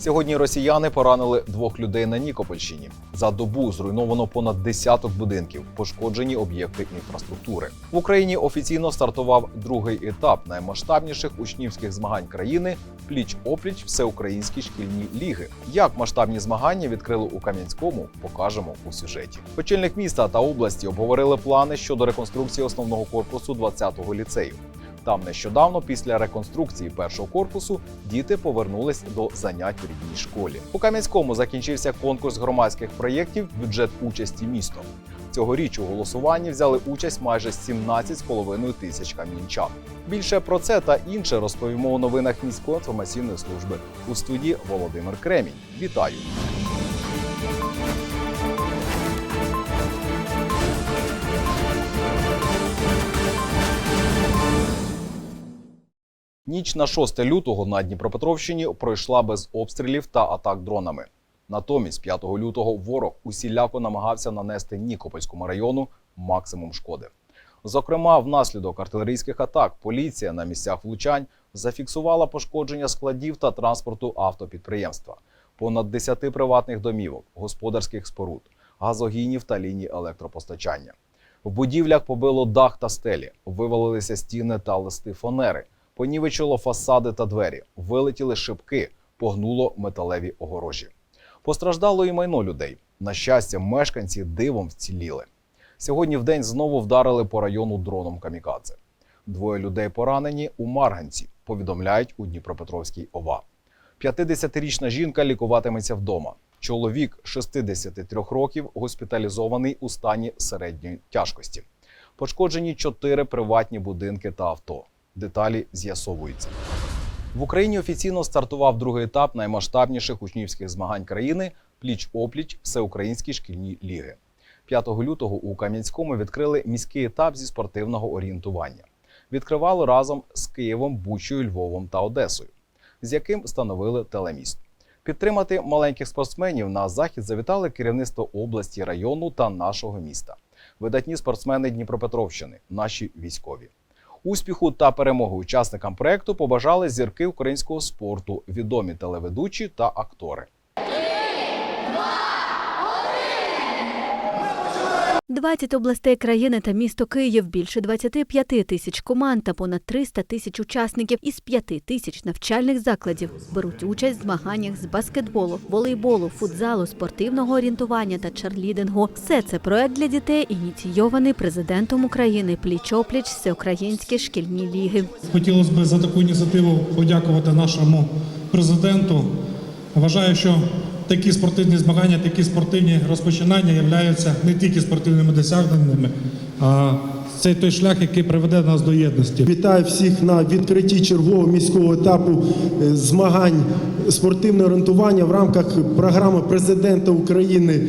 Сьогодні росіяни поранили двох людей на Нікопольщині. За добу зруйновано понад десяток будинків, пошкоджені об'єкти інфраструктури. В Україні офіційно стартував другий етап наймасштабніших учнівських змагань країни пліч опліч всеукраїнські шкільні ліги. Як масштабні змагання відкрили у Кам'янському, покажемо у сюжеті. Очільник міста та області обговорили плани щодо реконструкції основного корпусу 20-го ліцею. Там нещодавно, після реконструкції першого корпусу, діти повернулись до занять в рідній школі. У Кам'янському закінчився конкурс громадських проєктів Бюджет участі місто. Цьогоріч у голосуванні взяли участь майже 17,5 тисяч кам'янчан. Більше про це та інше розповімо у новинах міської інформаційної служби у студії Володимир Кремінь. Вітаю! Ніч на 6 лютого на Дніпропетровщині пройшла без обстрілів та атак дронами. Натомість 5 лютого ворог усіляко намагався нанести Нікопольському району максимум шкоди. Зокрема, внаслідок артилерійських атак поліція на місцях влучань зафіксувала пошкодження складів та транспорту автопідприємства, понад 10 приватних домівок, господарських споруд, газогінів та ліній електропостачання. В будівлях побило дах та стелі, вивалилися стіни та листи фанери, понівечило фасади та двері, вилетіли шибки, погнуло металеві огорожі. Постраждало і майно людей. На щастя, мешканці дивом вціліли. Сьогодні в день знову вдарили по району дроном камікадзе. Двоє людей поранені у Марганці, повідомляють у Дніпропетровській ОВА. 50-річна жінка лікуватиметься вдома. Чоловік 63 років госпіталізований у стані середньої тяжкості. Пошкоджені чотири приватні будинки та авто. Деталі з'ясовуються. В Україні офіційно стартував другий етап наймасштабніших учнівських змагань країни пліч опліч всеукраїнські шкільні ліги. 5 лютого у Кам'янському відкрили міський етап зі спортивного орієнтування. Відкривали разом з Києвом, Бучою, Львовом та Одесою, з яким встановили телеміст. Підтримати маленьких спортсменів на захід завітали керівництво області, району та нашого міста. Видатні спортсмени Дніпропетровщини, наші військові. Успіху та перемоги учасникам проекту побажали зірки українського спорту, відомі телеведучі та актори. 20 областей країни та місто Київ, більше 25 тисяч команд та понад 300 тисяч учасників із 5 тисяч навчальних закладів беруть участь в змаганнях з баскетболу, волейболу, футзалу, спортивного орієнтування та черлідингу. Все це проект для дітей, ініційований президентом України пліч-опліч всеукраїнські шкільні ліги. Хотілося б за таку ініціативу подякувати нашому президенту. Вважаю, що такі спортивні змагання, такі спортивні розпочинання являються не тільки спортивними досягненнями, а це той шлях, який приведе нас до єдності. Вітаю всіх на відкритті чергового міського етапу е, змагань спортивне орієнтування в рамках програми президента України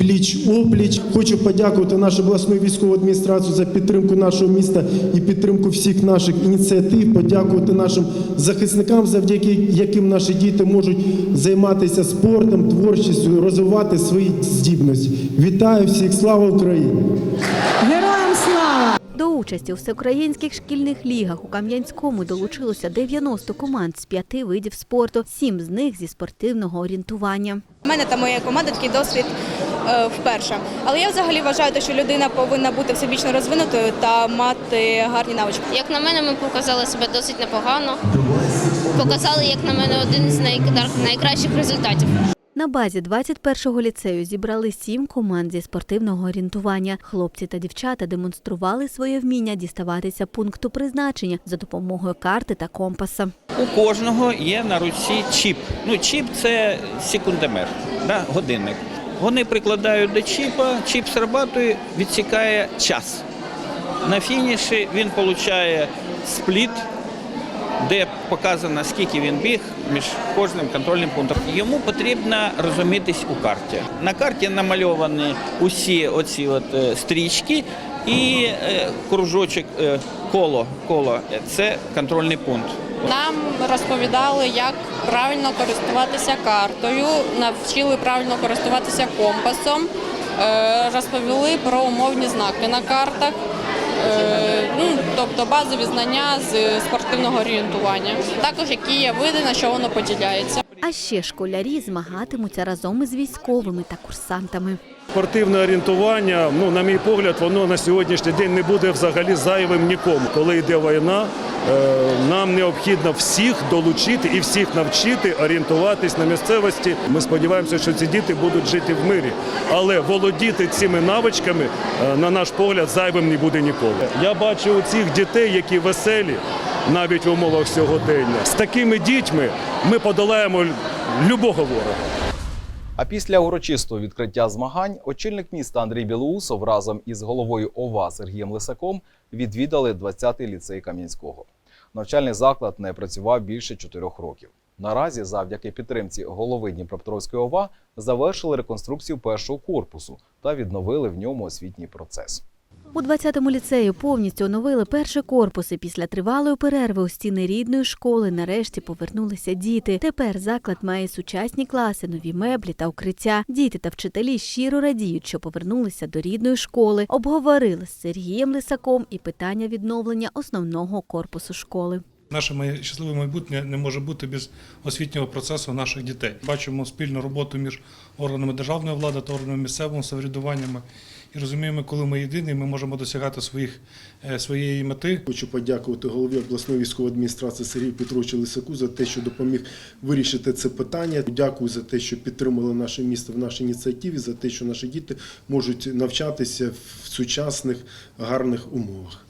Пліч опліч. Хочу подякувати нашу обласну військову адміністрацію за підтримку нашого міста і підтримку всіх наших ініціатив. Подякувати нашим захисникам, завдяки яким наші діти можуть займатися спортом, творчістю, розвивати свої здібності. Вітаю всіх! Слава Україні! Участі у всеукраїнських шкільних лігах у Кам'янському долучилося 90 команд з п'яти видів спорту, сім з них зі спортивного орієнтування. У мене та моєї команди такий досвід е, вперше. Але я взагалі вважаю, що людина повинна бути всебічно розвинутою та мати гарні навички. Як на мене, ми показали себе досить непогано. Показали, як на мене, один з най- найкращих результатів. На базі 21-го ліцею зібрали сім команд зі спортивного орієнтування. Хлопці та дівчата демонстрували своє вміння діставатися пункту призначення за допомогою карти та компаса. У кожного є на руці чіп. Ну, чіп це секундомер, да, годинник. Вони прикладають до чіпа, чіп срабатує, відсікає час. На фініші він отримує спліт, де показано, скільки він біг між кожним контрольним пунктом. Йому потрібно розумітись у карті. На карті намальовані усі оці от е, стрічки і е, кружочок е, коло. коло це контрольний пункт. Нам розповідали, як правильно користуватися картою, навчили правильно користуватися компасом, розповіли про умовні знаки на картах. Е, ну, тобто базові знання з спортивного орієнтування. Також які є види, на що воно поділяється. А ще школярі змагатимуться разом із військовими та курсантами. Спортивне орієнтування, ну на мій погляд, воно на сьогоднішній день не буде взагалі зайвим нікому. Коли йде війна, е, нам необхідно всіх долучити і всіх навчити орієнтуватись на місцевості. Ми сподіваємося, що ці діти будуть жити в мирі, але володіти цими навичками, е, на наш погляд, зайвим не буде ніколи. Я бачу у цих дітей, які веселі, навіть в умовах сьогодення. З такими дітьми ми подолаємо любого ворога. А після урочистого відкриття змагань очільник міста Андрій Білоусов разом із головою ОВА Сергієм Лисаком відвідали 20-й ліцей Кам'янського. Навчальний заклад не працював більше чотирьох років. Наразі, завдяки підтримці голови Дніпропетровської ОВА, завершили реконструкцію першого корпусу та відновили в ньому освітній процес. У 20-му ліцею повністю оновили перший корпус і після тривалої перерви у стіни рідної школи нарешті повернулися діти. Тепер заклад має сучасні класи, нові меблі та укриття. Діти та вчителі щиро радіють, що повернулися до рідної школи. Обговорили з Сергієм Лисаком і питання відновлення основного корпусу школи. Наше щасливе майбутнє не може бути без освітнього процесу наших дітей. Бачимо спільну роботу між органами державної влади та органами місцевого самоврядуваннями. І розуміємо, коли ми єдині, ми можемо досягати своїх, е, своєї мети. Хочу подякувати голові обласної військової адміністрації Сергію Петровичу Лисаку за те, що допоміг вирішити це питання. Дякую за те, що підтримали наше місто в нашій ініціативі, за те, що наші діти можуть навчатися в сучасних гарних умовах.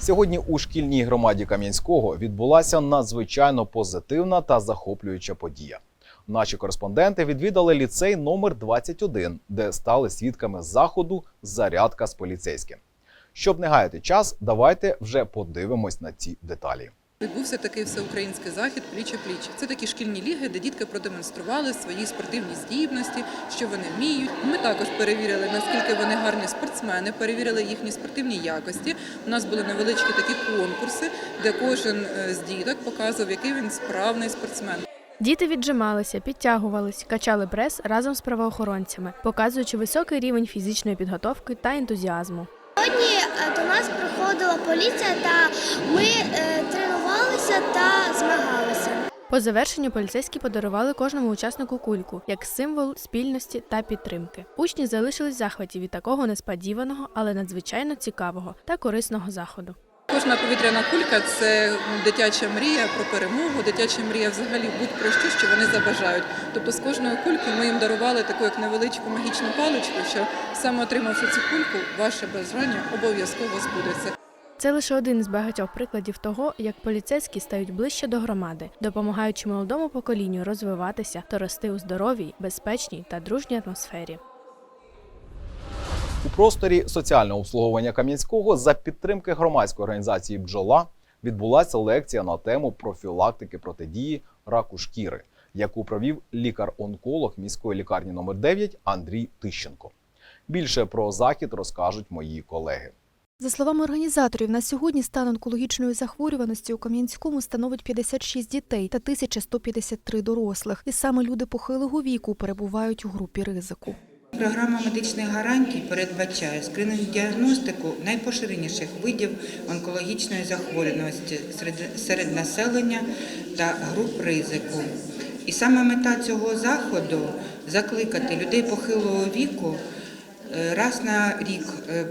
Сьогодні у шкільній громаді Кам'янського відбулася надзвичайно позитивна та захоплююча подія. Наші кореспонденти відвідали ліцей номер 21, де стали свідками заходу Зарядка з поліцейським. Щоб не гаяти час, давайте вже подивимось на ці деталі. Відбувся такий всеукраїнський захід пліч-пліч. Це такі шкільні ліги, де дітки продемонстрували свої спортивні здібності, що вони вміють. Ми також перевірили, наскільки вони гарні спортсмени, перевірили їхні спортивні якості. У нас були невеличкі такі конкурси, де кожен е, з діток показував, який він справний спортсмен. Діти віджималися, підтягувались, качали прес разом з правоохоронцями, показуючи високий рівень фізичної підготовки та ентузіазму. Сьогодні е, до нас приходила поліція, та ми е, тренувалися та змагалися. По завершенню поліцейські подарували кожному учаснику кульку як символ спільності та підтримки. Учні залишились в захваті від такого несподіваного, але надзвичайно цікавого та корисного заходу. Кожна повітряна кулька це дитяча мрія про перемогу, дитяча мрія взагалі будь-про що, що вони забажають. Тобто з кожної кульки ми їм дарували таку як невеличку магічну паличку, що саме отримавши цю кульку, ваше бажання обов'язково збудеться. Це лише один із багатьох прикладів того, як поліцейські стають ближче до громади, допомагаючи молодому поколінню розвиватися та рости у здоровій, безпечній та дружній атмосфері. У просторі соціального обслуговування Кам'янського за підтримки громадської організації Бджола відбулася лекція на тему профілактики протидії раку шкіри, яку провів лікар-онколог міської лікарні номер 9 Андрій Тищенко. Більше про захід розкажуть мої колеги. За словами організаторів, на сьогодні стан онкологічної захворюваності у Кам'янському становить 56 дітей та 1153 дорослих. І саме люди похилого віку перебувають у групі ризику. Програма медичних гарантій передбачає скринінг-діагностику найпоширеніших видів онкологічної захворюваності серед, населення та груп ризику. І саме мета цього заходу закликати людей похилого віку е, раз на рік е,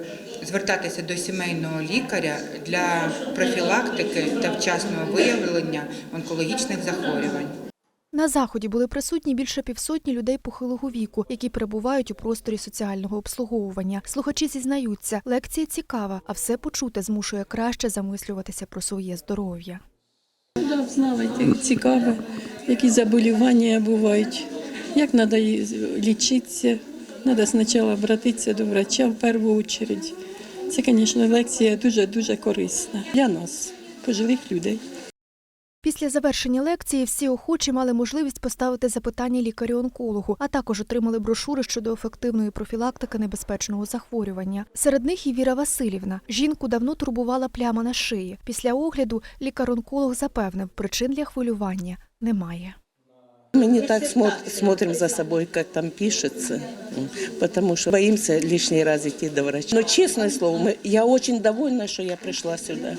звертатися до сімейного лікаря для профілактики та вчасного виявлення онкологічних захворювань. На заході були присутні більше півсотні людей похилого віку, які перебувають у просторі соціального обслуговування. Слухачі зізнаються, лекція цікава, а все почуте змушує краще замислюватися про своє здоров'я. Да, знала, цікаво, які заболівання бувають, як треба лічитися. Треба спочатку обратитися до врача в першу чергу. Це, звісно, лекція дуже-дуже корисна для нас, пожилих людей. Після завершення лекції всі охочі мали можливість поставити запитання лікарю-онкологу, а також отримали брошури щодо ефективної профілактики небезпечного захворювання. Серед них і Віра Васильівна. Жінку давно турбувала пляма на шиї. Після огляду лікар-онколог запевнив, причин для хвилювання немає. Мы не так смо- смотрим за собой, как там пишется, потому что боимся лишний раз идти до врача. Но честное слово, я очень довольна, что я пришла сюда.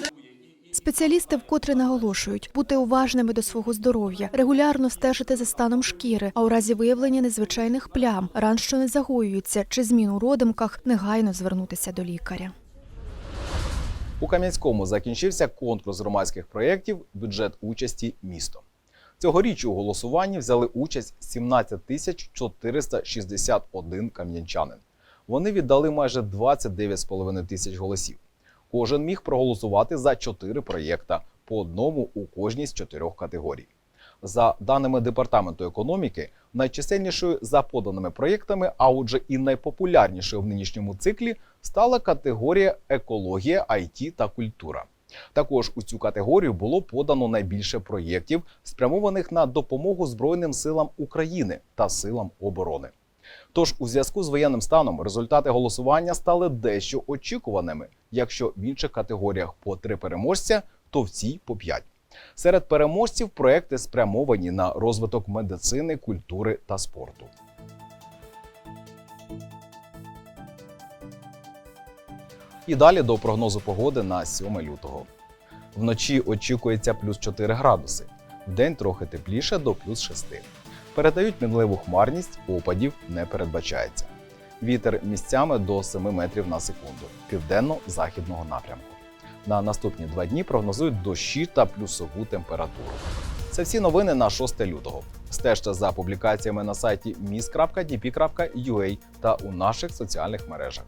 Спеціалісти вкотре наголошують бути уважними до свого здоров'я, регулярно стежити за станом шкіри, а у разі виявлення незвичайних плям, ран, що не загоюються, чи змін у родимках, негайно звернутися до лікаря. У Кам'янському закінчився конкурс громадських проєктів Бюджет участі місто. Цьогоріч у голосуванні взяли участь 17 тисяч 461 кам'янчанин. Вони віддали майже 29,5 тисяч голосів. Кожен міг проголосувати за чотири проєкта по одному у кожній з чотирьох категорій. За даними департаменту економіки, найчисельнішою за поданими проєктами, а отже, і найпопулярнішою в нинішньому циклі стала категорія екологія, IT та культура. Також у цю категорію було подано найбільше проєктів, спрямованих на допомогу Збройним силам України та силам оборони. Тож, у зв'язку з воєнним станом результати голосування стали дещо очікуваними. Якщо в інших категоріях по три переможця, то в цій по п'ять. Серед переможців проекти спрямовані на розвиток медицини, культури та спорту. І далі до прогнозу погоди на 7 лютого. Вночі очікується плюс 4 градуси, вдень трохи тепліше до плюс 6. Передають мінливу хмарність, опадів не передбачається. Вітер місцями до 7 метрів на секунду південно-західного напрямку. На наступні два дні прогнозують дощі та плюсову температуру. Це всі новини на 6 лютого. Стежте за публікаціями на сайті mis.dp.ua та у наших соціальних мережах.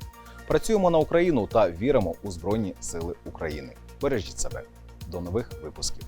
Працюємо на Україну та віримо у Збройні Сили України. Бережіть себе. До нових випусків.